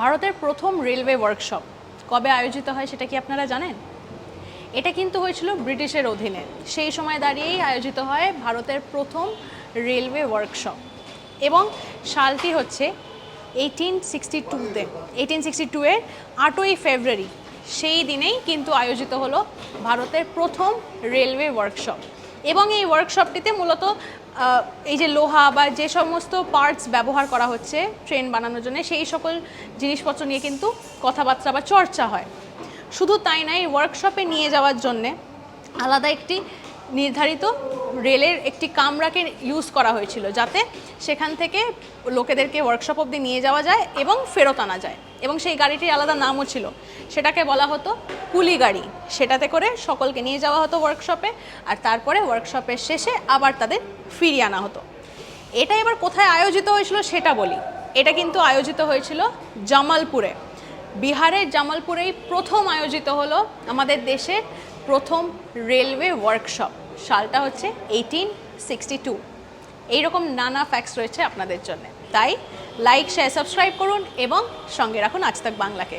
ভারতের প্রথম railway workshop কবে আয়োজিত হয় সেটা কি আপনারা জানেন? এটা কিন্তু হয়েছিল ব্রিটিশের অধীনে। সেই সময় দাঁড়িয়েই আয়োজিত হয় ভারতের প্রথম রেলওয়ে ওয়ার্কশপ এবং সালটি হচ্ছে এইটিন সিক্সটি টুতে এইটিন সিক্সটি টুয়ের আটই ফেব্রুয়ারি, সেই দিনেই কিন্তু আয়োজিত হলো ভারতের প্রথম রেলওয়ে ওয়ার্কশপ এবং এই ওয়ার্কশপটিতে মূলত এই যে লোহা বা যে সমস্ত পার্টস ব্যবহার করা হচ্ছে ট্রেন বানানোর জন্য, সেই সকল জিনিসপত্র নিয়ে কিন্তু কথাবার্তা বা চর্চা হয়। শুধু তাই নয়, এই ওয়ার্কশপে নিয়ে যাওয়ার জন্যে আলাদা একটি নির্ধারিত রেলের একটি কামরাকে ইউজ করা হয়েছিল যাতে সেখান থেকে লোকেদেরকে ওয়ার্কশপ অবধি নিয়ে যাওয়া যায় এবং ফেরত আনা যায়। এবং সেই গাড়িটির আলাদা নামও ছিল। সেটাকে বলা হতো কুলি গাড়ি। সেটাতে করে সকলকে নিয়ে যাওয়া হতো ওয়ার্কশপে আর তারপরে ওয়ার্কশপের শেষে আবার তাদের ফিরিয়ে আনা হতো। এটা এবার কোথায় আয়োজিত হয়েছিল সেটা বলি। এটা কিন্তু আয়োজিত হয়েছিল জামালপুরে। বিহারের জামালপুরেই প্রথম আয়োজিত হলো আমাদের দেশের প্রথম রেলওয়ে ওয়ার্কশপ সালটা হচ্ছে এইটিন সিক্সটি টু এইরকম নানা ফ্যাক্টস রয়েছে আপনাদের জন্য। তাই লাইক শেয়ার সাবস্ক্রাইব করুন এবং সঙ্গে রাখুন আজ তাক বাংলাকে।